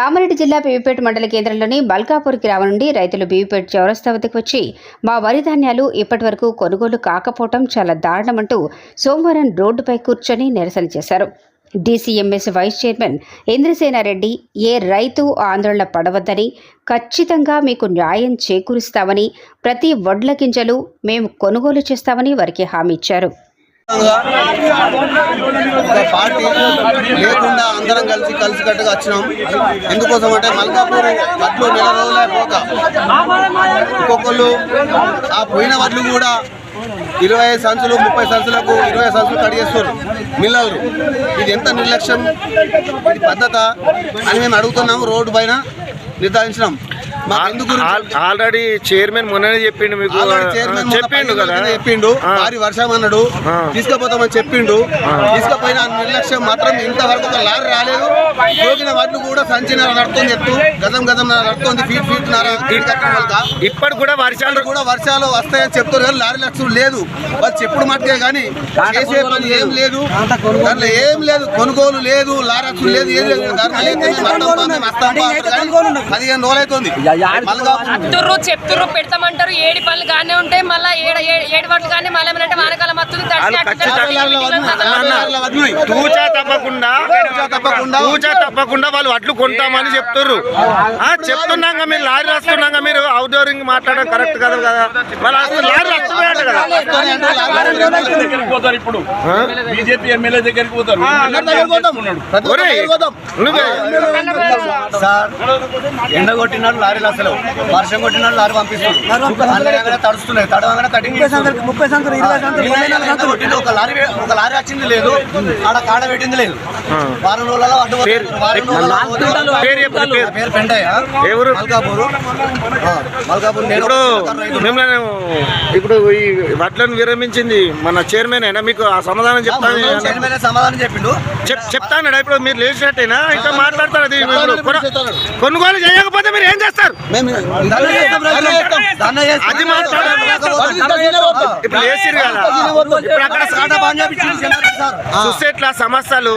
కామారెడ్డి జిల్లా బీవీపేట మండల కేంద్రంలోని బల్కాపూర్ గ్రామం నుండి రైతులు బీవీపేట చౌరస్తా వద్దకు వచ్చి మా వరి ధాన్యాలు ఇప్పటివరకు కొనుగోలు కాకపోవటం చాలా దారుణమంటూ సోమవారం రోడ్డుపై కూర్చొని నిరసన చేశారు. డీసీఎంఎస్ వైస్ చైర్మన్ ఇంద్రసేనారెడ్డి ఏ రైతు ఆందోళన పడవద్దని ఖచ్చితంగా మీకు న్యాయం చేకూరుస్తామని ప్రతి వడ్ల గింజలు మేము కొనుగోలు చేస్తామని వారికి హామీ ఇచ్చారు. ఒక పార్టీ లేకుండా అందరం కలిసి కలిసికట్టుగా వచ్చినాం. ఎందుకోసం అంటే మల్కాపూర్ వడ్లు నెల రోజులే పోక. ఒక్కొక్కళ్ళు ఆ పోయిన వడ్లు కూడా ఇరవై ఐదు సంచులు ముప్పై సంచులకు ఇరవై సంచులు కడిగేస్తారు మిల్లలు ఇది ఎంత నిర్లక్ష్యం? ఇది పద్ధత అని మేము అడుగుతున్నాము రోడ్డు పైన నిర్ధారించినాం. ఆల్రెడీ చైర్మన్ మొన్ననే చెప్పిండు మీకు. చెప్పిండు కదా. చెప్పిండు. భారీ వర్షం అన్నాడు. తీసుకుపోతామని చెప్పిండు. తీసుకుపోయిన నిర్లక్ష్యం మాత్రం ఇంతవరకు ఒక లారీ రాలేదు. పోగిన వడ్లు కూడా సంచినార నడుతుంది ఎత్తు గతం గతం నడుతుంది ఫీట్ ఫీట్ ఇప్పటి కూడా వర్షాలు కూడా వర్షాలు వస్తాయని చెప్తారు కానీ లారీ లక్షలు లేదు. వాళ్ళు చెప్పుడు మట్టుకే కానీ చేసే పని ఏం లేదు. దాంట్లో ఏం లేదు. కొనుగోలు లేదు. లారీ లక్షలు లేదు. ఏం లేదు. పదిహేను రోజులు అత్తుర్రు చెప్తుర్రు పెడతామంటారు. ఏడు పనులు గానే ఉంటాయి మళ్ళీ ఏడు ఏడు- ఏడు పనులు కానీ మళ్ళీ ఏమంటే వానకాలం వస్తుంది అట్లా తూచా తప్పకుండా తూచా తప్పకుండా. తూచా తప్పకుండా వాళ్ళు వడ్లు కొంటామని చెప్తుర్రు. ఆ చెప్తున్నాక మీరు లారీ రాస్తున్నాక మీరు అవుట్డోరింగ్ మాట్లాడడం కరెక్ట్ కదా కదా. వాళ్ళు అసలు లారీ వస్తున్నాయంట కదా. ఇప్పుడు బీజేపీ ఎమ్మెల్యే దగ్గరికి పోతారు. అందరి దగ్గరికి పోతాం. ప్రతి ఒక్కరి ఒరేయ్, దగ్గరికి పోతాం. నువ్వే. సార్ ఎండ కొట్టినాడు లారీలు అసలు వర్షం కొట్టినాడు లారీ పంపిస్తున్నాడు అందరూ తడుస్తున్నాయి? తడవగానే కటింగ్ ముప్పై సంవత్సరం ఇరవై సంవత్సరం కొట్టింది ఒక లారీ ఒక లారీ వచ్చింది లేదు. ఆడ కాడ పెట్టింది లేదు. వారం రోజులలో అడ్డు పేరు-? మల్కాపూర్. నేను ఇప్పుడు రైతు. మిమ్మల్ని ఇప్పుడు ఈ వడ్లను విరమించింది మన చైర్మన్ అయినా మీకు ఆ సమాధానం చెప్తాను చైర్మన్ సమాధానం చెప్పిండు. చెప్ చెప్తాను ఇప్పుడు మీరు లేచినట్టేనా? ఇంకా మాట్లాడతారు? కొనుగోలు చేయకపోతే మీరు ఏం చేస్తారు? ఇప్పుడు కదా. ఇప్పుడు అక్కడ సార్. చూస్తే. ఇట్లా సమస్యలు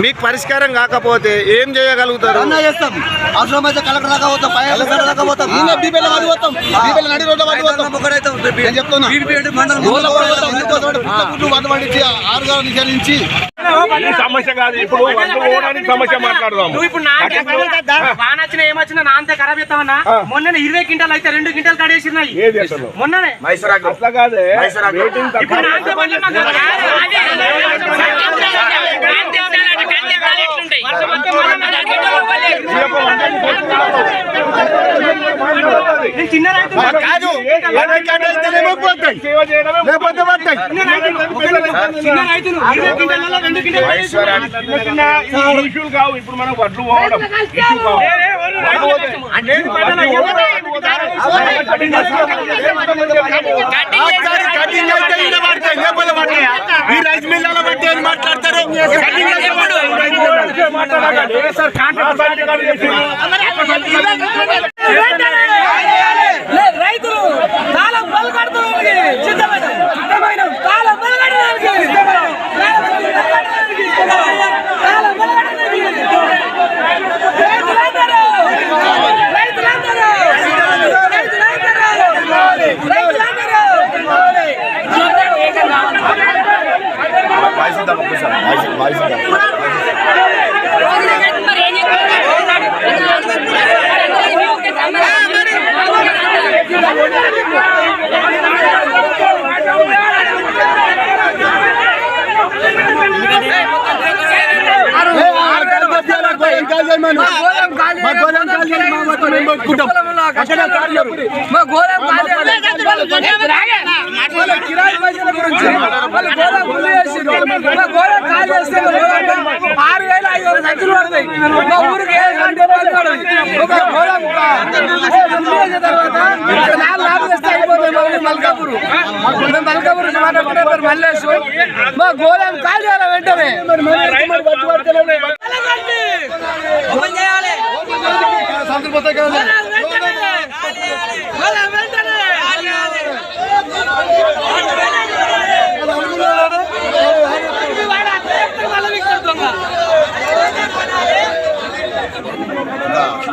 మీకు పరిష్కారం కాకపోతే ఏం చేయగలుగుతారు? చెప్తున్నా. ఆరుగాలు నిషేధించి ఈ సమస్య కాదు ఇప్పుడు సమస్య మాట్లాడదాం నువ్వు ఇప్పుడు నాకే వాన వచ్చినా ఏమొచ్చినా నా అంతే ఖరాబ్ చేస్తావన్నా మొన్న ఇరవై క్వింటాలు అయితే రెండు క్వింటాలు కడేసినాయి మొన్ననే అట్లా కాదే. ఇప్పుడు నాకే మాకు కాదు. లేకపోతే ఈ ఇష్యూలు కావు ఇప్పుడు మనం వడ్లు పోవడం కటింగ్ అయితే పడతాయి, లేకపోతే పడతాయా? ఈ రైస్ మిల్లలో ఏం మాట్లాడతారు కటింగ్ 敬礼就这么 మా గోళం కిరాయి పైసల గురించి వాళ్ళు గోళం ఫుల్ చేసిర్రు. మా గోళం ఖాళీ చేస్తే ఆరు వేల ఐదు సంచులు పడతాయి. మా ఊరికి గంట పని పడదు. ఒక చేసిన తర్వాత నాలుగు లాభం మల్కాపూర్. మేము మల్కాపూర్ మా గోళం ఖాళీ చేయాలి వెంటనే పథకాలు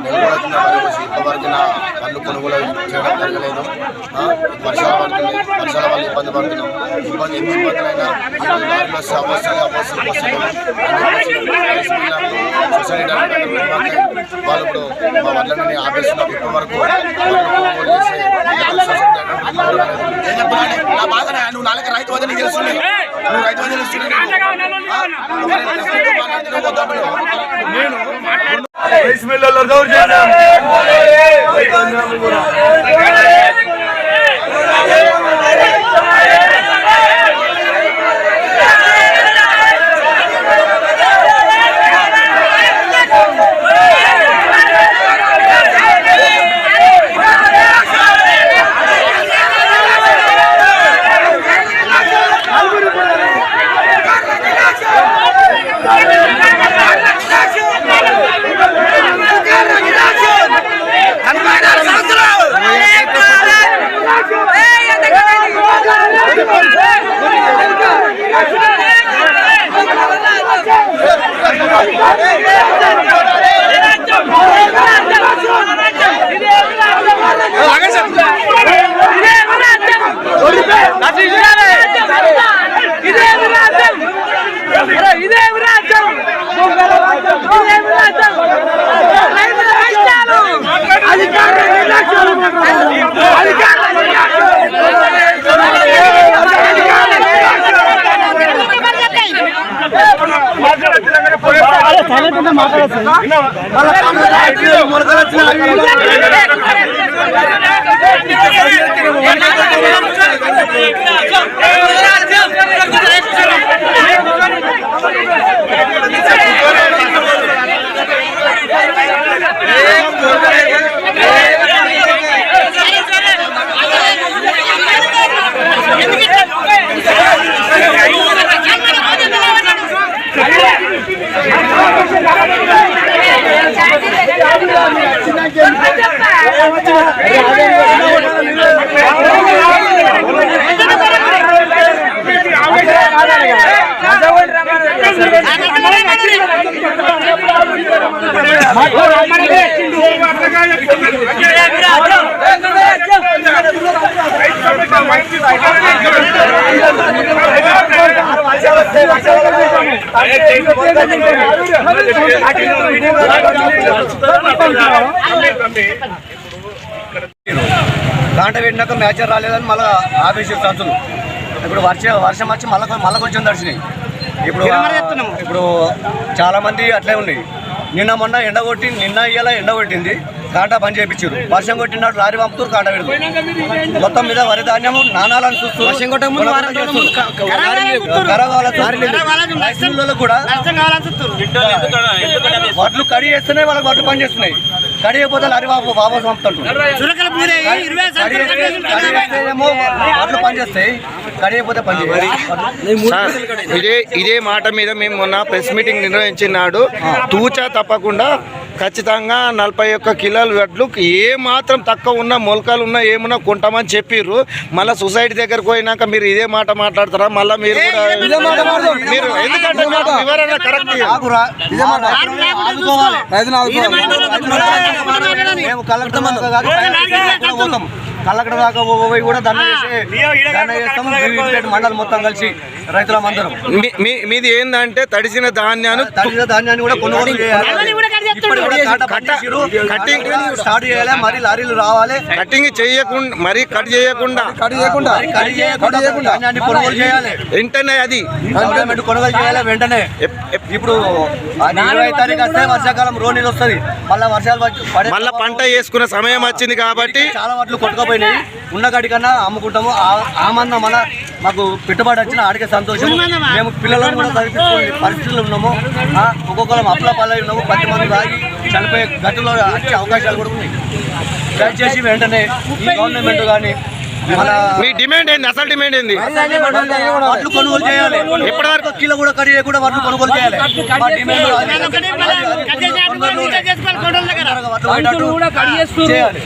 నిలబడుతున్న వారి ఇప్పటివరకున పనులు కొనుగోలు చేయడం జరగలేదు వర్షాలు పడుతున్నాయి వర్షాల వల్ల ఇబ్బంది పడుతున్నాం ఎన్ని ఇబ్బందులైనా ఈరోజు లారీలో వస్తే అవస్థలు అవస్థలు సొసైటీ డెవలప్మెంట్ వాళ్ళు ఇప్పుడు మా వడ్లని ఆపేస్తున్నారు ఇప్పటి వరకు ఏం చెప్పాలంటే నా బాధ నువ్వు నాలుగు రైతు వదిలి తెలుస్తుంది నువ్వు రైతు వదిలి నేను. ¡Ay, tío! దాంట్లో పెట్టినాక మ్యాచ్ రాలేదని మళ్ళీ ఆపేసి సంచులు ఇప్పుడు వర్ష వర్షం వచ్చి మళ్ళీ మళ్ళీ కొంచెం దర్శనం ఇప్పుడు ఇప్పుడు చాలా మంది అట్లే ఉన్నాయి. నిన్న మొన్న ఎండ కొట్టి నిన్న ఇవాళ ఎండ కొట్టింది. కాంటా బంద్ చేయించారు. వర్షం కొట్టినట్టు లారీ పంపుతారు కాంటా పెడతారు మొత్తం మీద వరి ధాన్యం నానాలని చూస్తూ వర్షం కొట్టే ముందు రైతులకు కూడా వడ్లు కడి చేస్తున్నాయి వాళ్ళకి వడ్లు పని చేస్తున్నాయి. కడి అయిపోతే లారీ బాబు బాబా పంపుతుంటారు కడి చేస్తే ఏమో వడ్లు పని చేస్తాయి కడి అయిపోతే పని చేయవు. సార్ ఇదే ఇదే మాట మీద మేము మొన్న ప్రెస్ మీటింగ్ నిర్వహించినాడు. తూచా తప్పకుండా ఖచ్చితంగా నలభై ఒక్క కిలోల వడ్లు ఏ మాత్రం తక్కువ ఉన్నా మొలకలు ఉన్నా ఏమున్నా కొంటామని చెప్పిర్రు. మళ్ళీ సొసైటీ దగ్గరకు పోయినాక మీరు ఇదే మాట మాట్లాడతారా? మళ్ళీ మీరు కూడా మీరు ఎందుకంటే మాకు వివరణ కరెక్ట్ మేము కలెక్టర్ దాకా పోతాం. కలెక్టర్ పోయి కూడా దండ చేసి దండ చేస్తాం మండలం మొత్తం కలిసి రైతుల మందరం మీ- మీ మీది ఏంటంటే తడిసిన ధాన్యాన్ని తడిసిన ధాన్యాన్ని కూడా కొనుగోలు చేయాలి. కాటా. కట్టింగ్ స్టార్ట్ చేయాలి? మరి లారీలు రావాలి? కటింగ్ చేయకుండా మరీ కట్ చేయకుండా. కడి చేయకుండా ధాన్యాన్ని కొనుగోలు చేయాలి. వెంటనే అది. కొనుగోలు చేయాలి? వెంటనే. ఇప్పుడు ఇరవై తారీఖు వస్తే వర్షాకాలం రోనీలు వస్తుంది. మళ్ళీ వర్షాలు మళ్ళా పంట వేసుకునే సమయం వచ్చింది కాబట్టి చాలా వడ్లు కొట్టుకుపోయినాయి. ఉన్న కన్నా అమ్ముకుంటాము. ఆ- మన మాకు పెట్టుబడి వచ్చిన ఆడికే సంతోషం మేము పిల్లలను కూడా చదివించుకునే పరిస్థితులు ఉన్నాము ఒక్కొక్కరం అప్ల పల్లె ఉన్నాము పది మంది తాగి చనిపోయే గట్టులో వచ్చే అవకాశాలు కూడా ఉన్నాయి దయచేసి వెంటనే ఈ గవర్నమెంట్ కానీ మన మీ డిమాండ్ ఏంది అసలు డిమాండ్ ఏంది వడ్లు కొనుగోలు చేయాలి ఎప్పటి వరకు కిలో కూడా కడిగే కూడా వడ్లు కొనుగోలు చేయాలి. చేయాలి